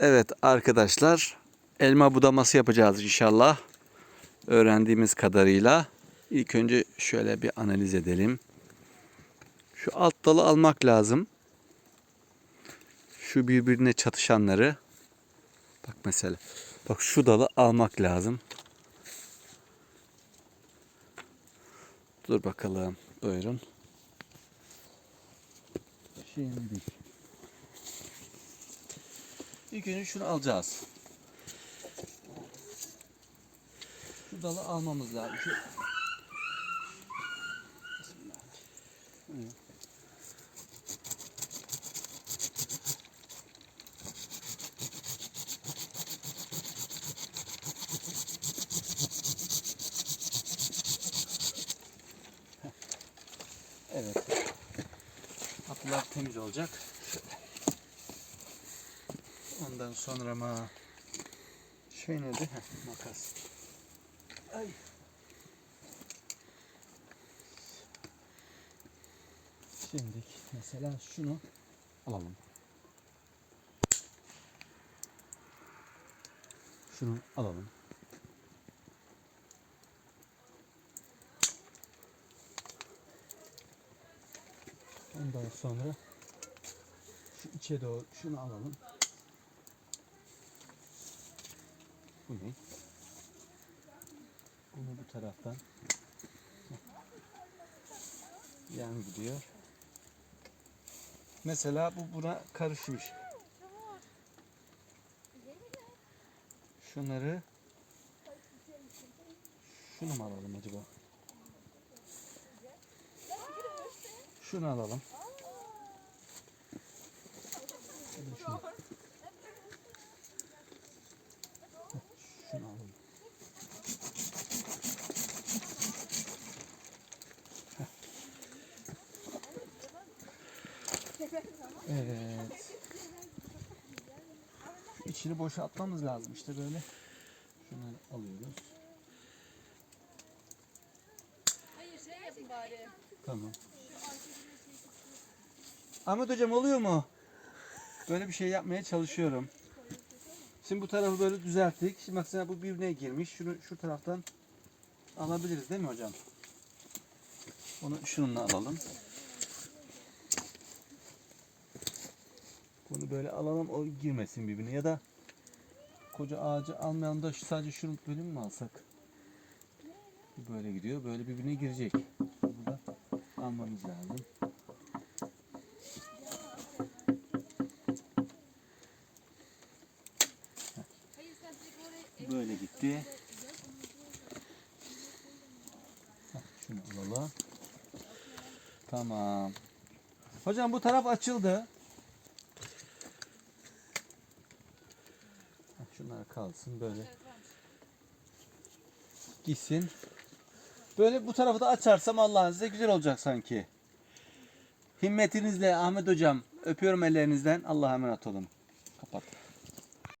Evet arkadaşlar elma budaması yapacağız inşallah. Öğrendiğimiz kadarıyla. İlk önce şöyle bir analiz edelim. Şu alt dalı almak lazım. Şu birbirine çatışanları. Bak mesela. Bak şu dalı almak lazım. Dur bakalım. Buyurun. Şimdi. İlk önce şunu alacağız. Şu dalı almamız lazım. Şu... Evet. Kapılar temiz olacak. Ondan sonra ma şey nerede? Heh, makas. Ay. Şimdi mesela şunu alalım. Şunu alalım. Ondan sonra şu içe doğru şunu alalım. Ne? Bunu bu taraftan yan gidiyor. Mesela bu buna karışmış. Şunları şunu mu alalım acaba? Şunu alalım. Şunu alalım. Evet. İçini boşaltmamız lazım işte böyle. Şunları alıyoruz. Hayır şey yapın bari. Tamam. Ahmet hocam oluyor mu? Böyle bir şey yapmaya çalışıyorum. Şimdi bu tarafı böyle düzelttik. Şimdi mesela bu birbirine girmiş. Şunu şu taraftan alabiliriz değil mi hocam? Onu şununla alalım. Bunu böyle alalım o girmesin birbirine ya da koca ağacı almayan da şu- sadece şunu bölüm mü alsak? Böyle gidiyor. Böyle birbirine girecek. Burada almamız lazım. Böyle gitti. Şunu alalım. Tamam. Hocam bu taraf açıldı. Heh, Şunlar kalsın böyle. Gitsin. Böyle bu tarafı da açarsam Allah'ın size güzel olacak sanki. Himmetinizle Ahmet hocam öpüyorum ellerinizden. Allah'a emanet olun. Kapat.